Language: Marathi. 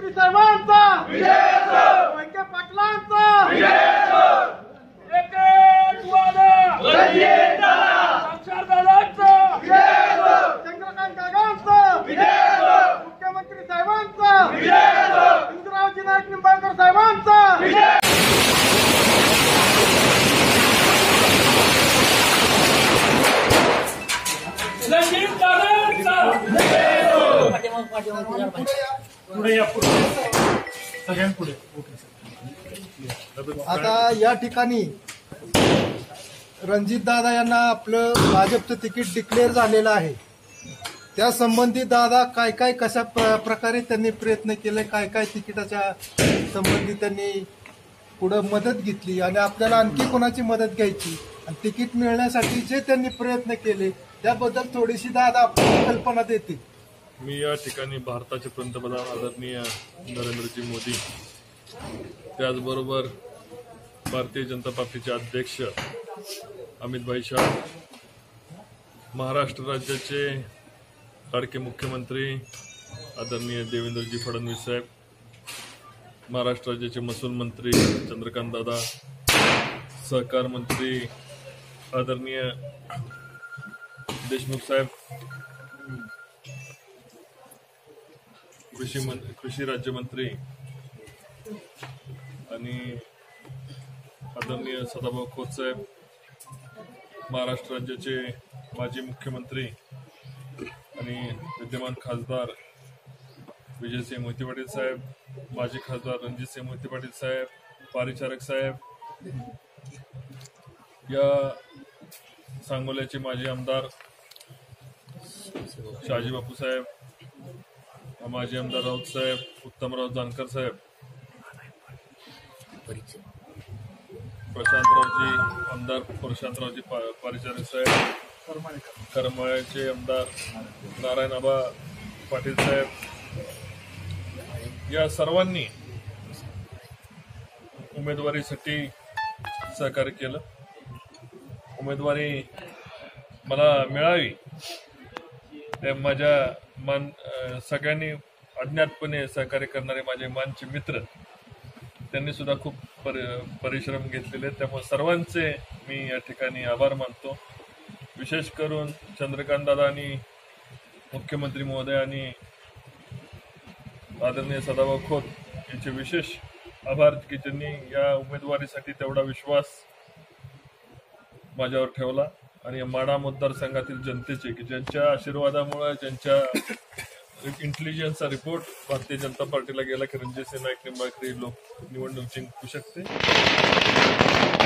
मुख्यमंत्री साहेबांचा वैद्य पाटलांचा. चंद्रकांत काकांचा मुख्यमंत्री साहेबांचा. इंद्रावजी नाईक निंबाळकर साहेबांचा. पुढे या पुढे. सगळ्यांपुढे ओके आता या ठिकाणी रणजित दादा यांना आपलं भाजपचं तिकीट डिक्लेअर झालेलं आहे. त्या संबंधी दादा काय काय कशा प्र- प्रकारे त्यांनी प्रयत्न केले काय काय तिकिटाच्या संबंधी त्यांनी पुढं मदत घेतली आणि आपल्याला आणखी कोणाची मदत घ्यायची? आणि तिकीट मिळण्यासाठी जे त्यांनी प्रयत्न केले त्याबद्दल थोडीशी दादा आपल्याला कल्पना देतील. मी या ठिकाणी भारताचे पंतप्रधान आदरणीय नरेंद्रजी मोदी त्याचबरोबर भारतीय जनता पार्टीचे अध्यक्ष अमितभाई शाह महाराष्ट्र राज्याचे लाडके मुख्यमंत्री आदरणीय देवेंद्रजी फडणवीस साहेब महाराष्ट्र राज्याचे महसूल मंत्री चंद्रकांत दादा सहकार मंत्री आदरणीय देशमुख साहेब कृषी मंत्री कृषी राज्यमंत्री आणि आदरणीय सदाभाऊ खोत साहेब महाराष्ट्र राज्याचे माजी मुख्यमंत्री आणि विद्यमान खासदार विजयसिंह मोहिते पाटील साहेब माजी खासदार रणजितसिंह मोहिते पाटील साहेब पारिचारक साहेब या सांगोल्याचे माजी आमदार शहाजी बापू साहेब माजी आमदार राऊत साहेब उत्तमराव जानकर साहेब. प्रशांतरावजी आमदार प्रशांतरावजी पा- साहेब. करमाळ्याचे आमदार नारायण आबा पाटील साहेब. या सर्वांनी उमेदवारीसाठी सहकार्य केलं. उमेदवारी मला मिळावी. ते माझ्या मान सगळ्यांनी अज्ञातपणे सहकार्य करणारे माझे मानचे मित्र त्यांनी सुद्धा खूप परि- परिश्रम घेतलेले त्यामुळे सर्वांचे मी या ठिकाणी आभार मानतो. विशेष करून चंद्रकांत दादा आणि मुख्यमंत्री महोदय आणि आदरणीय सदाभाऊ खोत यांचे विशेष आभार की त्यांनी या उमेदवारीसाठी तेवढा विश्वास माझ्यावर ठेवला. आणि माडा मतदारसंघातील जनतेचे की ज्यांच्या आशीर्वादामुळे ज्यांच्या इंटेलिजन्सचा रिपोर्ट भारतीय जनता पार्टीला गेला की रणजित सिन्हा एक निंबाळकर लोक निवडणूक जिंकू शकते.